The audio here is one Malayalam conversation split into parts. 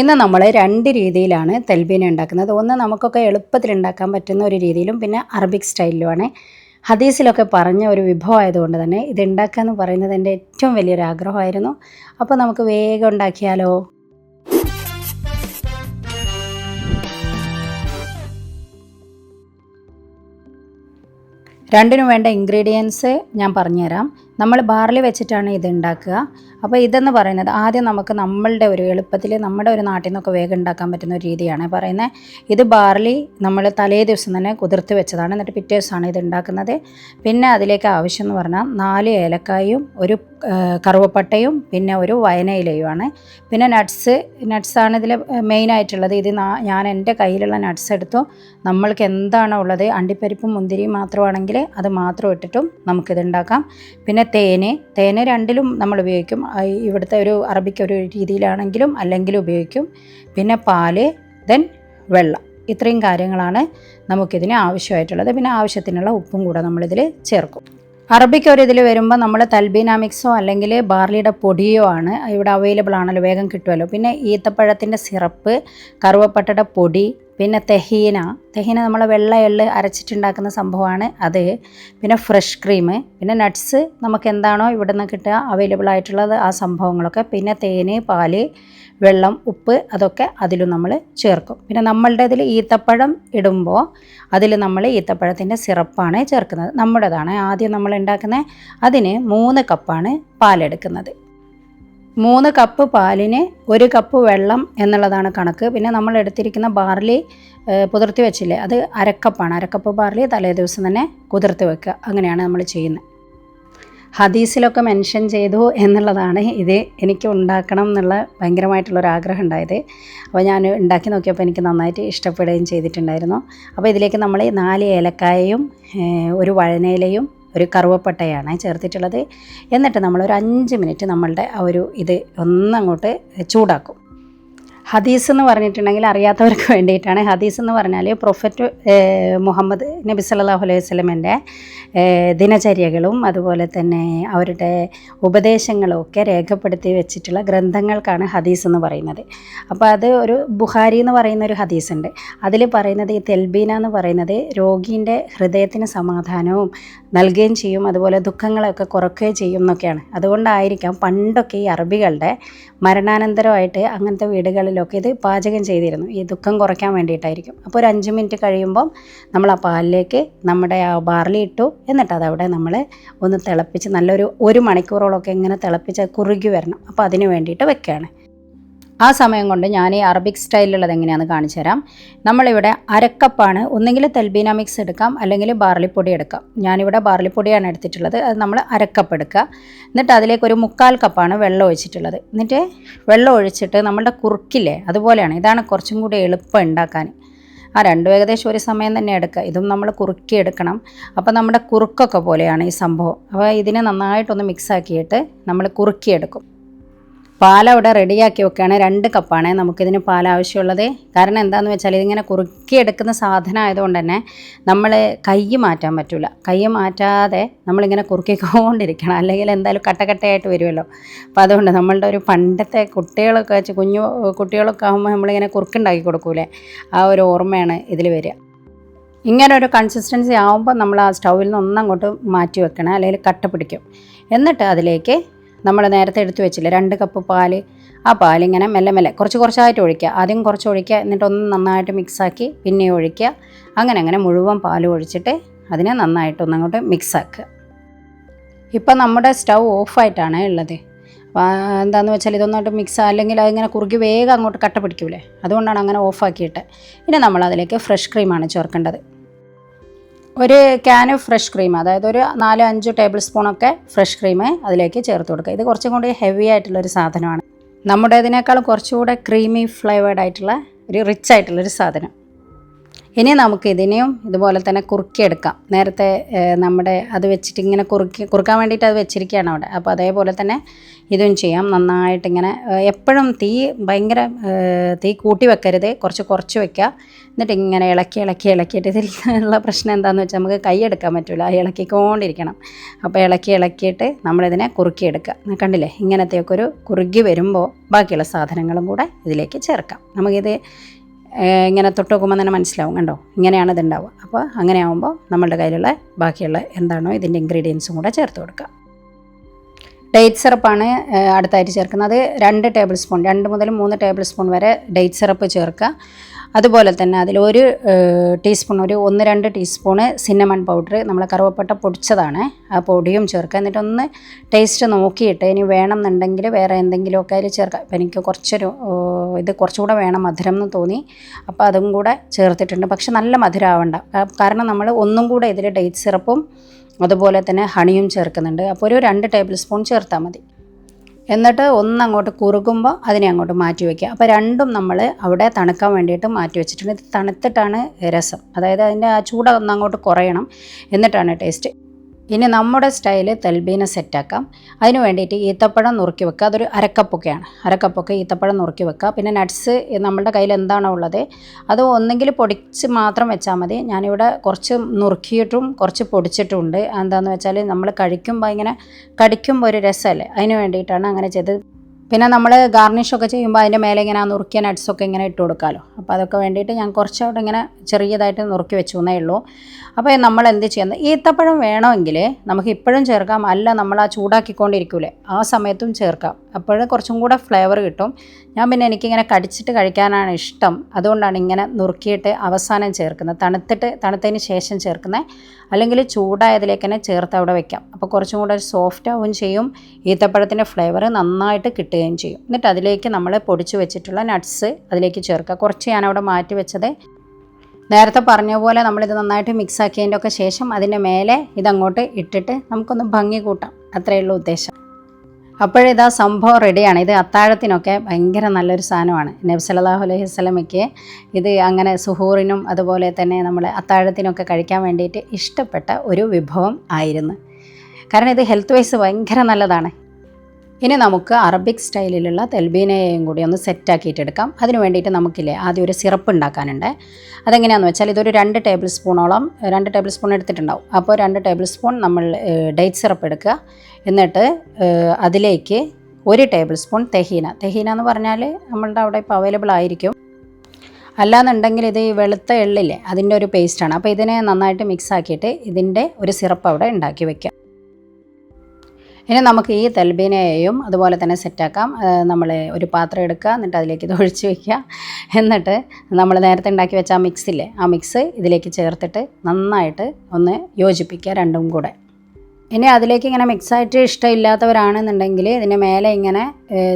ഇന്ന് നമ്മൾ രണ്ട് രീതിയിലാണ് തെൽബീന ഉണ്ടാക്കുന്നത്. ഒന്ന് നമുക്കൊക്കെ എളുപ്പത്തിൽ ഉണ്ടാക്കാൻ പറ്റുന്ന ഒരു രീതിയിലും പിന്നെ അറബിക് സ്റ്റൈലിലുമാണ്. ഹദീസിലൊക്കെ പറഞ്ഞ ഒരു വിഭവം ആയതുകൊണ്ട് തന്നെ ഇത് ഉണ്ടാക്കുക എന്ന് പറയുന്നത് എന്റെ ഏറ്റവും വലിയൊരു ആഗ്രഹമായിരുന്നു. അപ്പോൾ നമുക്ക് വേഗം ഉണ്ടാക്കിയാലോ? രണ്ടിനും വേണ്ട ഇൻഗ്രീഡിയൻസ് ഞാൻ പറഞ്ഞുതരാം. നമ്മൾ ബാർലി വെച്ചിട്ടാണ് ഇത് ഉണ്ടാക്കുക. അപ്പോൾ ഇതെന്ന് പറയുന്നത് ആദ്യം നമുക്ക് നമ്മളുടെ ഒരു എളുപ്പത്തിൽ നമ്മുടെ ഒരു നാട്ടിൽ നിന്നൊക്കെ വേഗം ഉണ്ടാക്കാൻ പറ്റുന്ന ഒരു രീതിയാണ്. പറയുന്നത് ഇത് ബാർലി നമ്മൾ തലേ ദിവസം തന്നെ കുതിർത്ത് വെച്ചതാണ്. എന്നിട്ട് പിറ്റേ ദിവസമാണ് ഇത് ഉണ്ടാക്കുന്നത്. പിന്നെ അതിലേക്ക് ആവശ്യം എന്ന് പറഞ്ഞാൽ നാല് ഏലക്കായും ഒരു കറുവപ്പട്ടയും പിന്നെ ഒരു വയനയിലയുമാണ് പിന്നെ നട്ട്സ് നട്ട്സാണ് ഇതിൽ മെയിനായിട്ടുള്ളത് ഇത് ഞാൻ എന്റെ കയ്യിലുള്ള നട്ട്സ് എടുത്തു. നമ്മൾക്ക് എന്താണോ ഉള്ളത് അണ്ടിപ്പരിപ്പും മുന്തിരിയും മാത്രമാണെങ്കിൽ അത് മാത്രം ഇട്ടിട്ടും നമുക്കിത് ഉണ്ടാക്കാം. പിന്നെ തേന് തേന് രണ്ടിലും നമ്മൾ ഉപയോഗിക്കും. ഇവിടുത്തെ ഒരു അറബിക്ക് ഒരു രീതിയിലാണെങ്കിലും അല്ലെങ്കിൽ ഉപയോഗിക്കും. പിന്നെ പാൽ ദെൻ വെള്ളം. ഇത്രയും കാര്യങ്ങളാണ് നമുക്കിതിന് ആവശ്യമായിട്ടുള്ളത്. പിന്നെ ആവശ്യത്തിനുള്ള ഉപ്പും കൂടെ നമ്മളിതിൽ ചേർക്കും. അറബിക്ക് ഒരു ഇതിൽ വരുമ്പോൾ നമ്മൾ തൽബീന മിക്സോ അല്ലെങ്കിൽ ബാർലിയുടെ പൊടിയോ ആണ് ഇവിടെ അവൈലബിൾ ആണല്ലോ വേഗം കിട്ടുമല്ലോ. പിന്നെ ഈത്തപ്പഴത്തിന്റെ സിറപ്പ് കറുവപ്പട്ടയുടെ പൊടി പിന്നെ തെഹീന. തെഹീന നമ്മൾ വെള്ള എള്ള് അരച്ചിട്ടുണ്ടാക്കുന്ന സംഭവമാണ് അത്. പിന്നെ ഫ്രഷ് ക്രീം. പിന്നെ നട്ട്സ് നമുക്ക് എന്താണോ ഇവിടെ നിന്ന് കിട്ടുക അവൈലബിൾ ആയിട്ടുള്ളത് ആ സംഭവങ്ങളൊക്കെ. പിന്നെ തേന് പാൽ വെള്ളം ഉപ്പ് അതൊക്കെ അതിലും നമ്മൾ ചേർക്കും. പിന്നെ നമ്മളുടെ ഇതിൽ ഈത്തപ്പഴം ഇടുമ്പോൾ അതിൽ നമ്മൾ ഈത്തപ്പഴത്തിന്റെ സിറപ്പാണ് ചേർക്കുന്നത്. നമ്മുടേതാണ് ആദ്യം നമ്മൾ ഉണ്ടാക്കുന്നത് അതിന് മൂന്ന് കപ്പാണ് പാലെടുക്കുന്നത്. മൂന്ന് കപ്പ് പാലിന് ഒരു കപ്പ് വെള്ളം എന്നുള്ളതാണ് കണക്ക്. പിന്നെ നമ്മൾ എടുത്തിരിക്കുന്ന ബാർലി കുതിർത്തി വെച്ചില്ലേ അത് അരക്കപ്പാണ് അരക്കപ്പ് ബാർലി തലേ ദിവസം തന്നെ കുതിർത്ത് വെക്കുക. അങ്ങനെയാണ് നമ്മൾ ചെയ്യുന്നത്. ഹദീസിലൊക്കെ മെൻഷൻ ചെയ്തു എന്നുള്ളതാണ് ഇത് എനിക്ക് ഉണ്ടാക്കണം എന്നുള്ള ഭയങ്കരമായിട്ടുള്ള ഒരു ആഗ്രഹം ഉണ്ടായത്. അപ്പോൾ ഞാൻ ഉണ്ടാക്കി നോക്കിയപ്പോൾ എനിക്ക് നന്നായിട്ട് ഇഷ്ടപ്പെടുകയും ചെയ്തിട്ടുണ്ടായിരുന്നു. അപ്പോൾ ഇതിലേക്ക് നമ്മൾ നാല് ഏലക്കായയും ഒരു വഴനയിലയും ഒരു കറുവപ്പട്ടയാണ് ചേർത്തിട്ടുള്ളത്. എന്നിട്ട് നമ്മൾ ഒരു അഞ്ച് മിനിറ്റ് നമ്മളുടെ ആ ഒരു ഇത് ഒന്നങ്ങോട്ട് ചൂടാക്കും. ഹദീസ് എന്ന് പറഞ്ഞിട്ടുണ്ടെങ്കിൽ അറിയാത്തവർക്ക് വേണ്ടിയിട്ടാണ്. ഹദീസ് എന്ന് പറഞ്ഞാൽ പ്രൊഫറ്റ് മുഹമ്മദ് നബി സല്ലാഹു അലൈഹി വസ്ലമിന്റെ ദിനചര്യകളും അതുപോലെ തന്നെ അവരുടെ ഉപദേശങ്ങളും ഒക്കെ രേഖപ്പെടുത്തി വെച്ചിട്ടുള്ള ഗ്രന്ഥങ്ങൾക്കാണ് ഹദീസ് എന്ന് പറയുന്നത്. അപ്പോൾ അത് ഒരു ബുഹാരി എന്ന് പറയുന്ന ഒരു ഹദീസ് ഉണ്ട് അതിൽ പറയുന്നത് ഈ തെൽബീന എന്ന് പറയുന്നത് രോഗീന്റെ ഹൃദയത്തിന് സമാധാനവും നൽകുകയും ചെയ്യും അതുപോലെ ദുഃഖങ്ങളൊക്കെ കുറയ്ക്കുകയും ചെയ്യും എന്നൊക്കെയാണ്. അതുകൊണ്ടായിരിക്കാം പണ്ടൊക്കെ ഈ അറബികളുടെ മരണാനന്തരമായിട്ട് അങ്ങനത്തെ വീടുകളിലൊക്കെ ഇത് പാചകം ചെയ്തിരുന്നു. ഈ ദുഃഖം കുറയ്ക്കാൻ വേണ്ടിയിട്ടായിരിക്കും. അപ്പോൾ ഒരു അഞ്ച് മിനിറ്റ് കഴിയുമ്പം നമ്മൾ ആ പാലിലേക്ക് നമ്മുടെ ആ ബാർലി ഇട്ടു. എന്നിട്ട് അതവിടെ നമ്മൾ ഒന്ന് തിളപ്പിച്ച് നല്ലൊരു ഒരു മണിക്കൂറോളമൊക്കെ ഇങ്ങനെ തിളപ്പിച്ച് കുറുകി വരണം. അപ്പോൾ അതിന് വേണ്ടിയിട്ട് വെക്കുകയാണ്. ആ സമയം കൊണ്ട് ഞാൻ ഈ അറബിക് സ്റ്റൈലിലുള്ളത് എങ്ങനെയാണെന്ന് കാണിച്ചു തരാം. നമ്മളിവിടെ അരക്കപ്പാണ്. ഒന്നെങ്കിൽ തെൽബീന മിക്സ് എടുക്കാം അല്ലെങ്കിൽ ബാർലിപ്പൊടി എടുക്കാം. ഞാനിവിടെ ബാർലിപ്പൊടിയാണ് എടുത്തിട്ടുള്ളത്. അത് നമ്മൾ അരക്കപ്പ് എടുക്കുക. എന്നിട്ട് അതിലേക്ക് ഒരു മുക്കാൽ കപ്പാണ് വെള്ളം ഒഴിച്ചിട്ടുള്ളത്. എന്നിട്ട് വെള്ളം ഒഴിച്ചിട്ട് നമ്മളുടെ കുറുക്കില്ലേ അതുപോലെയാണ്. ഇതാണ് കുറച്ചും കൂടി എളുപ്പം ഉണ്ടാക്കാൻ. ആ രണ്ടും ഏകദേശം ഒരു സമയം തന്നെ എടുക്കുക. ഇതും നമ്മൾ കുറുക്കി എടുക്കണം. അപ്പോൾ നമ്മുടെ കുറുക്കൊക്കെ പോലെയാണ് ഈ സംഭവം. അപ്പോൾ ഇതിനെ നന്നായിട്ടൊന്ന് മിക്സ് ആക്കിയിട്ട് നമ്മൾ കുറുക്കിയെടുക്കും. പാൽ അവിടെ റെഡിയാക്കി വെക്കുകയാണ് രണ്ട് കപ്പാണ് നമുക്കിതിന് പാൽ ആവശ്യമുള്ളത് കാരണം എന്താണെന്ന് വെച്ചാൽ ഇതിങ്ങനെ കുറുക്കിയെടുക്കുന്ന സാധനം ആയതുകൊണ്ട് തന്നെ നമ്മൾ കൈ മാറ്റാൻ പറ്റില്ല കൈ മാറ്റാതെ നമ്മളിങ്ങനെ കുറുക്കിക്കൊണ്ടിരിക്കണം. അല്ലെങ്കിൽ എന്തായാലും കട്ടക്കട്ടയായിട്ട് വരുമല്ലോ. അപ്പോൾ അതുകൊണ്ട് നമ്മളുടെ ഒരു പണ്ടത്തെ കുട്ടികളൊക്കെ വെച്ച് കുഞ്ഞു കുട്ടികളൊക്കെ ആകുമ്പോൾ നമ്മളിങ്ങനെ കുറുക്കുണ്ടാക്കി കൊടുക്കൂലേ? ആ ഒരു ഓർമ്മയാണ് ഇതിൽ വരിക. ഇങ്ങനെ ഒരു കൺസിസ്റ്റൻസി ആകുമ്പോൾ നമ്മൾ ആ സ്റ്റൗവിൽ നിന്ന് ഒന്നങ്ങോട്ട് മാറ്റി വെക്കണം. അല്ലെങ്കിൽ കട്ട പിടിക്കും. എന്നിട്ട് അതിലേക്ക് നമ്മൾ നേരത്തെ എടുത്തു വെച്ചില്ലേ രണ്ട് കപ്പ് പാൽ. ആ പാലിങ്ങനെ മെല്ലെ മെല്ലെ കുറച്ച് കുറച്ചായിട്ട് ഒഴിക്കുക. ആദ്യം കുറച്ച് ഒഴിക്കുക എന്നിട്ടൊന്ന് നന്നായിട്ട് മിക്സാക്കി പിന്നെ ഒഴിക്കുക. അങ്ങനെ അങ്ങനെ മുഴുവൻ പാൽ ഒഴിച്ചിട്ട് അതിനെ നന്നായിട്ട് ഒന്നങ്ങോട്ട് മിക്സാക്കുക ഇപ്പം നമ്മുടെ സ്റ്റൗ ഓഫായിട്ടാണ് ഉള്ളത്. അപ്പോൾ എന്താണെന്ന് വെച്ചാൽ ഇതൊന്നായിട്ട് മിക്സ് അല്ലെങ്കിൽ അതിങ്ങനെ കുറുകി വേഗം അങ്ങോട്ട് കട്ട പിടിക്കൂലേ? അതുകൊണ്ടാണ് അങ്ങനെ ഓഫാക്കിയിട്ട് ഇനി നമ്മൾ അതിലേക്ക് ഫ്രഷ് ക്രീമാണ് ചേർക്കേണ്ടത്. ഒരു ക്യാന് ഫ്രഷ് ക്രീം അതായത് ഒരു നാല് അഞ്ച് ടേബിൾ സ്പൂണൊക്കെ ഫ്രഷ് ക്രീം അതിലേക്ക് ചേർത്ത് കൊടുക്കുക. ഇത് കുറച്ചും കൂടി ഹെവി ആയിട്ടുള്ളൊരു സാധനമാണ്. നമ്മുടേതിനേക്കാൾ കുറച്ചുകൂടെ ക്രീമി ഫ്ലേവേഡ് ആയിട്ടുള്ള ഒരു റിച്ച് ആയിട്ടുള്ളൊരു സാധനം. ഇനി നമുക്ക് ഇതിനെയും ഇതുപോലെ തന്നെ കുറുക്കിയെടുക്കാം. നേരത്തെ നമ്മുടെ അത് വെച്ചിട്ട് ഇങ്ങനെ കുറുക്കി കുറുക്കാൻ വേണ്ടിയിട്ട് അത് വെച്ചിരിക്കുകയാണ് അവിടെ. അപ്പോൾ അതേപോലെ തന്നെ ഇതും ചെയ്യാം. നന്നായിട്ട് ഇങ്ങനെ എപ്പോഴും തീ ഭയങ്കര തീ കൂട്ടി വെക്കരുത്. കുറച്ച് കുറച്ച് വെക്കുക. എന്നിട്ട് ഇങ്ങനെ ഇളക്കി ഇളക്കി ഇളക്കിയിട്ട് ഇതിലുള്ള പ്രശ്നം എന്താണെന്ന് വെച്ചാൽ നമുക്ക് കൈ എടുക്കാൻ പറ്റില്ല ഇളക്കിക്കൊണ്ടിരിക്കണം. അപ്പോൾ ഇളക്കി ഇളക്കിയിട്ട് നമ്മളിതിനെ കുറുക്കിയെടുക്കുക. കണ്ടില്ലേ? ഇങ്ങനത്തെയൊക്കെ ഒരു കുറുകി വരുമ്പോൾ ബാക്കിയുള്ള സാധനങ്ങളും കൂടെ ഇതിലേക്ക് ചേർക്കാം. നമുക്കിത് ഇങ്ങനെ തൊട്ട് നോക്കുമ്പോൾ തന്നെ മനസ്സിലാവും കണ്ടോ? ഇങ്ങനെയാണ് ഇതുണ്ടാവുക. അപ്പോൾ അങ്ങനെ ആകുമ്പോൾ നമ്മളുടെ കയ്യിലുള്ള ബാക്കിയുള്ള എന്താണോ ഇതിന്റെ ഇൻഗ്രീഡിയൻസും കൂടെ ചേർത്ത് കൊടുക്കുക. ഡേറ്റ് സിറപ്പാണ് അടുത്തായിട്ട് ചേർക്കുന്നത്. രണ്ട് ടേബിൾ സ്പൂൺ രണ്ട് മുതൽ മൂന്ന് ടേബിൾ സ്പൂൺ വരെ ഡേറ്റ് സിറപ്പ് ചേർക്കുക. അതുപോലെ തന്നെ അതിൽ ഒരു ടീസ്പൂൺ ഒരു ഒന്ന് രണ്ട് ടീസ്പൂണ് സിന്നമൺ പൗഡർ നമ്മൾ കറുവപ്പട്ട പൊടിച്ചതാണ് ആ പൊടിയും ചേർക്കുക. എന്നിട്ടൊന്ന് ടേസ്റ്റ് നോക്കിയിട്ട് ഇനി വേണമെന്നുണ്ടെങ്കിൽ വേറെ എന്തെങ്കിലുമൊക്കെ അതിൽ ചേർക്കാം. ഇപ്പം എനിക്ക് കുറച്ചൊരു ഇത് കുറച്ചുകൂടെ വേണം മധുരം എന്ന് തോന്നി. അപ്പോൾ അതും കൂടെ ചേർത്തിട്ടുണ്ട്. പക്ഷെ നല്ല മധുരം ആവണ്ട. കാരണം നമ്മൾ ഒന്നും കൂടെ ഇതിൽ ഡേറ്റ് സിറപ്പും അതുപോലെ തന്നെ ഹണിയും ചേർക്കുന്നുണ്ട്. അപ്പോൾ ഒരു രണ്ട് ടേബിൾ സ്പൂൺ ചേർത്താൽ മതി. എന്നിട്ട് ഒന്ന് അങ്ങോട്ട് കുറുകുമ്പോൾ അതിനെ അങ്ങോട്ട് മാറ്റി വയ്ക്കുക അപ്പോൾ രണ്ടും നമ്മൾ അവിടെ തണുക്കാൻ വേണ്ടിയിട്ട് മാറ്റി വെച്ചിട്ടുണ്ട്. ഇത് തണുത്തിട്ടാണ് രസം. അതായത് അതിന്റെ ആ ചൂട് ഒന്ന് അങ്ങോട്ട് കുറയണം. എന്നിട്ടാണ് ടേസ്റ്റ് ഇനി നമ്മുടെ സ്റ്റൈൽ തെൽബീന സെറ്റാക്കാം. അതിന് വേണ്ടിയിട്ട് ഈത്തപ്പഴം നുറുക്കി വെക്കുക. അതൊരു അരക്കപ്പൊക്കെയാണ്. അരക്കപ്പൊക്കെ ഈത്തപ്പഴം നുറുക്കി വെക്കുക. പിന്നെ നട്ട്സ് നമ്മളുടെ കയ്യിൽ എന്താണോ ഉള്ളത് അത് ഒന്നെങ്കിൽ പൊടിച്ച് മാത്രം വെച്ചാൽ മതി. ഞാനിവിടെ കുറച്ച് നുറുക്കിയിട്ടും കുറച്ച് പൊടിച്ചിട്ടും ഉണ്ട് എന്താണെന്ന് വെച്ചാൽ നമ്മൾ കഴിക്കുമ്പോൾ ഇങ്ങനെ കടിക്കുമ്പോൾ ഒരു രസമല്ലേ? അതിന് വേണ്ടിയിട്ടാണ് അങ്ങനെ ചെയ്തത്. പിന്നെ നമ്മൾ ഗാർണിഷൊക്കെ ചെയ്യുമ്പോൾ അതിന്റെ മേലെ ഇങ്ങനെ നുറുക്കിയ നട്ട്സൊക്കെ ഇങ്ങനെ ഇട്ട് കൊടുക്കാമല്ലോ അപ്പോൾ അതൊക്കെ വേണ്ടിയിട്ട് ഞാൻ കുറച്ച് ഇങ്ങനെ ചെറിയതായിട്ട് നുറുക്കി വെച്ചു എന്നേ ഉള്ളൂ. അപ്പോൾ നമ്മൾ എന്ത് ചെയ്യുന്നത് ഈത്തപ്പഴം വേണമെങ്കിൽ നമുക്ക് ഇപ്പോഴും ചേർക്കാം. അല്ല നമ്മൾ ആ ചൂടാക്കിക്കൊണ്ടിരിക്കൂലേ. ആ സമയത്തും ചേർക്കാം. അപ്പോൾ കുറച്ചും കൂടെ ഫ്ലേവർ കിട്ടും. ഞാൻ പിന്നെ എനിക്കിങ്ങനെ കടിച്ചിട്ട് കഴിക്കാനാണ് ഇഷ്ടം. അതുകൊണ്ടാണ് ഇങ്ങനെ നുറുക്കിയിട്ട് അവസാനം ചേർക്കുന്നത്. തണുത്തിട്ട് തണുത്തതിന് ശേഷം ചേർക്കുന്നത് അല്ലെങ്കിൽ ചൂടായതിലേക്ക് തന്നെ ചേർത്ത് അവിടെ വെക്കാം. അപ്പോൾ കുറച്ചും കൂടെ സോഫ്റ്റ് ആവുകയും ചെയ്യും. ഈത്തപ്പഴത്തിന്റെ ഫ്ലേവർ നന്നായിട്ട് കിട്ടുകയും ചെയ്യും. എന്നിട്ട് അതിലേക്ക് നമ്മൾ പൊടിച്ച് വെച്ചിട്ടുള്ള നട്ട്സ് അതിലേക്ക് ചേർക്കുക. കുറച്ച് ഞാനവിടെ മാറ്റി വെച്ചത്. നേരത്തെ പറഞ്ഞ പോലെ നമ്മളിത് നന്നായിട്ട് മിക്സ് ആക്കിയതിന്റെ ഒക്കെ ശേഷം അതിന്റെ മേലെ ഇതങ്ങോട്ട് ഇട്ടിട്ട് നമുക്കൊന്ന് ഭംഗി കൂട്ടാം. അത്രയേ ഉള്ളൂ ഉദ്ദേശം. അപ്പോഴിതാ സംഭവം റെഡിയാണ് ഇത് അത്താഴത്തിനൊക്കെ ഭയങ്കര നല്ലൊരു സാധനമാണ്. നബി സല്ലല്ലാഹു അലൈഹി വസ്ലമയ്ക്ക് ഇത് അങ്ങനെ സുഹൂറിനും അതുപോലെ തന്നെ നമ്മൾ അത്താഴത്തിനൊക്കെ കഴിക്കാൻ വേണ്ടിയിട്ട് ഇഷ്ടപ്പെട്ട ഒരു വിഭവം ആയിരുന്നു. കാരണം ഇത് ഹെൽത്ത് വൈസ് ഭയങ്കര നല്ലതാണ്. ഇനി നമുക്ക് അറബിക് സ്റ്റൈലിലുള്ള തെൽബീനയും കൂടി ഒന്ന് സെറ്റാക്കിയിട്ട് എടുക്കാം. അതിന് വേണ്ടിയിട്ട് നമുക്കില്ലേ ആദ്യം ഒരു സിറപ്പ് ഉണ്ടാക്കാനുണ്ട്. അതെങ്ങനെയാണെന്ന് വെച്ചാൽ ഇതൊരു രണ്ട് ടേബിൾ സ്പൂണോളം രണ്ട് ടേബിൾ സ്പൂൺ എടുത്തിട്ടുണ്ടാവും. അപ്പോൾ രണ്ട് ടേബിൾ സ്പൂൺ നമ്മൾ ഡേറ്റ് സിറപ്പ് എടുക്കുക. എന്നിട്ട് അതിലേക്ക് ഒരു ടേബിൾ സ്പൂൺ തെഹീന. തെഹീന എന്ന് പറഞ്ഞാൽ നമ്മളുടെ അവിടെ ഇപ്പോൾ അവൈലബിൾ ആയിരിക്കും. അല്ലാന്നുണ്ടെങ്കിൽ ഇത് ഈ വെളുത്ത എള്ളില്ലേ അതിന്റെ ഒരു പേസ്റ്റാണ് അപ്പോൾ ഇതിനെ നന്നായിട്ട് മിക്സ് ആക്കിയിട്ട് ഇതിന്റെ ഒരു സിറപ്പ് അവിടെ ഉണ്ടാക്കി വെക്കാം ഇനി നമുക്ക് ഈ തൽബീനയെയും അതുപോലെ തന്നെ സെറ്റാക്കാം നമ്മൾ ഒരു പാത്രം എടുക്കുക എന്നിട്ട് അതിലേക്ക് ഇത് ഒഴിച്ച് വയ്ക്കുക എന്നിട്ട് നമ്മൾ നേരത്തെ ഉണ്ടാക്കി വെച്ച ആ മിക്സില്ലേ ആ മിക്സ് ഇതിലേക്ക് ചേർത്തിട്ട് നന്നായിട്ട് ഒന്ന് യോജിപ്പിക്കുക രണ്ടും കൂടെ. ഇനി അതിലേക്ക് ഇങ്ങനെ മിക്സായിട്ട് ഇഷ്ടമില്ലാത്തവരാണെന്നുണ്ടെങ്കിൽ ഇതിന്റെ മേലെ ഇങ്ങനെ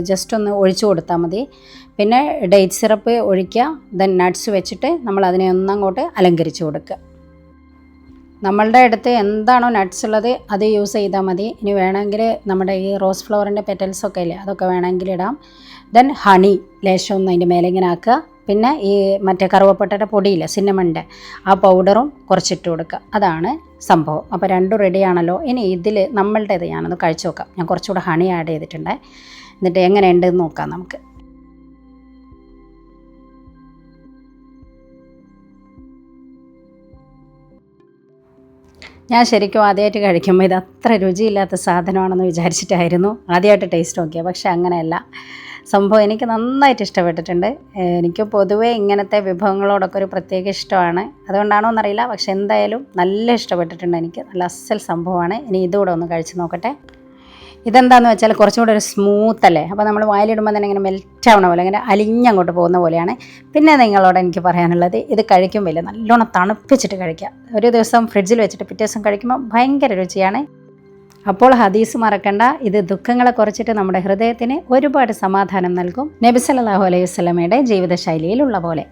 ജസ്റ്റ് ഒന്ന് ഒഴിച്ചു കൊടുത്താൽ മതി. പിന്നെ ഡേറ്റ് സിറപ്പ് ഒഴിക്കുക ദെൻ നട്ട്സ് വെച്ചിട്ട് നമ്മൾ അതിനെ ഒന്നങ്ങോട്ട് അലങ്കരിച്ച് കൊടുക്കുക. നമ്മളുടെ അടുത്ത് എന്താണോ നട്ട്സ് ഉള്ളത് അത് യൂസ് ചെയ്താൽ മതി. ഇനി വേണമെങ്കിൽ നമ്മുടെ ഈ റോസ് ഫ്ലവറിന്റെ പെറ്റൽസ് ഒക്കെ ഇല്ലേ അതൊക്കെ വേണമെങ്കിൽ ഇടാം. ദെൻ ഹണി ലേശം ഒന്ന് അതിന്റെ മേലെ ഇങ്ങനെ ആക്കുക. പിന്നെ ഈ മറ്റേ കറുവപ്പട്ടയുടെ പൊടിയില്ല സിന്നമണിന്റെ ആ പൗഡറും കുറച്ചിട്ട് കൊടുക്കുക. അതാണ് സംഭവം. അപ്പോൾ രണ്ടും റെഡിയാണല്ലോ ഇനി ഇതിൽ നമ്മളുടേത് ഞാനൊന്ന് കഴിച്ചു നോക്കാം. ഞാൻ കുറച്ചുകൂടെ ഹണി ആഡ് ചെയ്തിട്ടുണ്ട്. എന്നിട്ട് എങ്ങനെയുണ്ടെന്ന് നോക്കാം നമുക്ക്. ഞാൻ ശരിക്കും ആദ്യമായിട്ട് കഴിക്കുമ്പോൾ ഇത് അത്ര രുചിയില്ലാത്ത സാധനമാണെന്ന് വിചാരിച്ചിട്ടായിരുന്നു. ആദ്യമായിട്ട് ടേസ്റ്റ് നോക്കിയത് പക്ഷേ അങ്ങനെയല്ല. സംഭവം എനിക്ക് നന്നായിട്ട് ഇഷ്ടപ്പെട്ടിട്ടുണ്ട്. എനിക്ക് പൊതുവേ ഇങ്ങനത്തെ വിഭവങ്ങളോടൊക്കെ ഒരു പ്രത്യേക ഇഷ്ടമാണ്. അതുകൊണ്ടാണോ എന്നറിയില്ല. പക്ഷെ എന്തായാലും നല്ല ഇഷ്ടപ്പെട്ടിട്ടുണ്ട് എനിക്ക്. നല്ല അസൽ സംഭവമാണ്. ഇനി ഇതുകൂടെ ഒന്ന് കഴിച്ച് നോക്കട്ടെ. ഇതെന്താന്ന് വെച്ചാൽ കുറച്ചും കൂടെ ഒരു സ്മൂത്ത് അല്ലേ? അപ്പോൾ നമ്മൾ വായിലിടുമ്പോൾ തന്നെ ഇങ്ങനെ മെൽറ്റ് ആവണ പോലെ ഇങ്ങനെ അലിഞ്ഞങ്ങോട്ട് പോകുന്ന പോലെയാണ്. പിന്നെ നിങ്ങളോട് എനിക്ക് പറയാനുള്ളത് ഇത് കഴിക്കുമ്പോൾ നല്ലോണം തണുപ്പിച്ചിട്ട് കഴിക്കുക. ഒരു ദിവസം ഫ്രിഡ്ജിൽ വെച്ചിട്ട് പിറ്റേ ദിവസം കഴിക്കുമ്പോൾ ഭയങ്കര രുചിയാണ്. അപ്പോൾ ഹദീസ് മറക്കണ്ട ഇത് ദുഃഖങ്ങളെ കുറച്ചിട്ട് നമ്മുടെ ഹൃദയത്തിന് ഒരുപാട് സമാധാനം നൽകും. നബി സല്ലല്ലാഹു അലൈഹി വസല്ലമയുടെ ജീവിതശൈലിയിലുള്ള പോലെ.